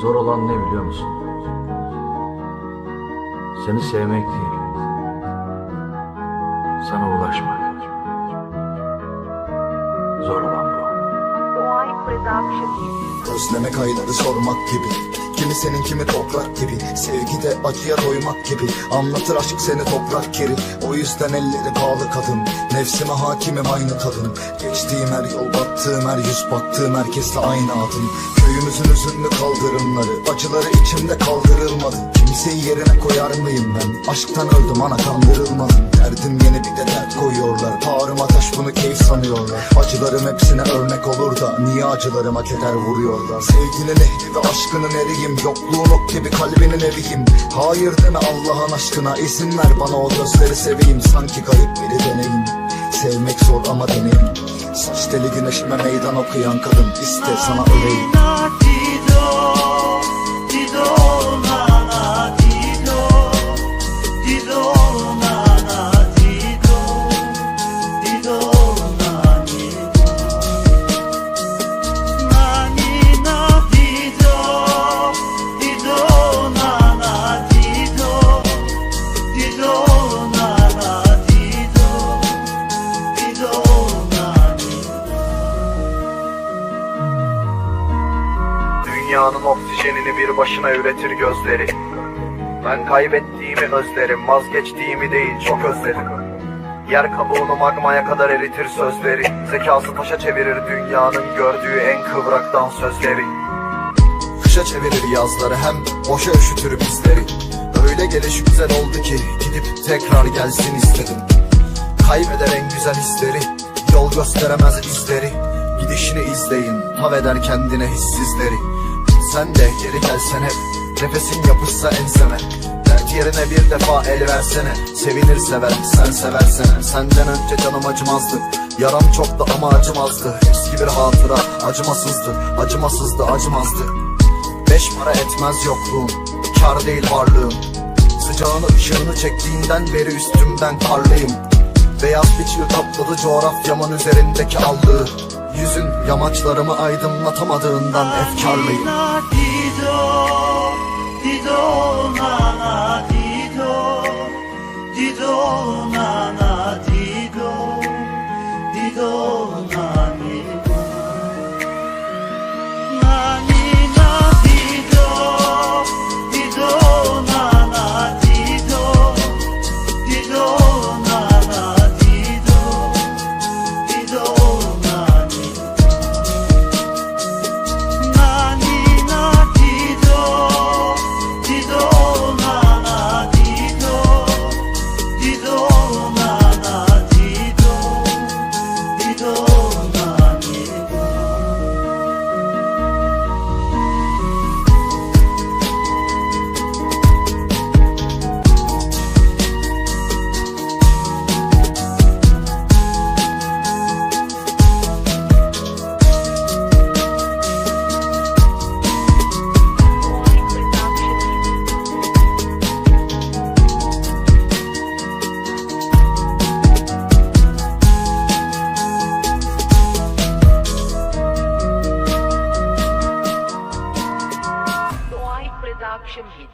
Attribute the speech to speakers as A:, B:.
A: Zor olan ne biliyor musun? Seni sevmek değil. Sana ulaşmak. Zor olan
B: Özlemek ayları sormak gibi. Kimi senin kimi toprak gibi. Sevgide acıya doymak gibi. Anlatır aşk seni toprak kiri. O yüzden elleri bağlı kadın. Nefsime hakimim aynı kadın. Geçtiğim her yol battığım her yüz Baktığım herkesle aynı adım. Köyümüzün üzünlü kaldırımları Acıları içimde kaldırılmadı. Kimseyi yerine koyar mıyım ben? Aşktan öldüm ana kandırılmadım acılarıma keder vuruyorlar. Sevginin ehli ve aşkının eriyim. Yokluğun ok gibi kalbinin eviyim. Hayır deme Allah'ın aşkına izin ver bana o gözleri seveyim. Sanki garip biri deneyim. Sevmek zor ama deneyim. Saç teli güneşime meydan okuyan kadın iste sana öleyim
C: Dünyanın oksijenini bir başına üretir gözleri. Ben kaybettiğimi özlerim Vazgeçtiğimi değil çok özledim. Yer kabuğunu magmaya kadar eritir sözleri. Zekası taşa çevirir dünyanın gördüğü en kıvrak dans sözleri. Kışa çevirir yazları hem boşa üşütür bizleri. Öyle geliş güzel oldu ki gidip tekrar gelsin istedim. Kaybeder en güzel hisleri Yol gösteremez izleri. Gidişini izleyin eder kendine hissizleri Sen de geri gelsen hep Nefesin yapışsa enseme. Dert yerine bir defa el versene. Sevinir sever sen seversene Senden önce canım acımazdı. Yaram çoktu ama acımazdı. Eski bir hatıra acımasızdı. Acımasızdı acımazdı. Beş para etmez yokluğun Kar değil varlığım Sıcağını ışığını çektiğinden beri üstümden karlıyım. Beyaz bir çığ kapladı coğrafyamın üzerindeki allığı Yüzün yamaçlarımı aydınlatamadığından efkarlıyım
D: Dido, Dido, nana, Dido, Dido, nana,
E: adoption hit.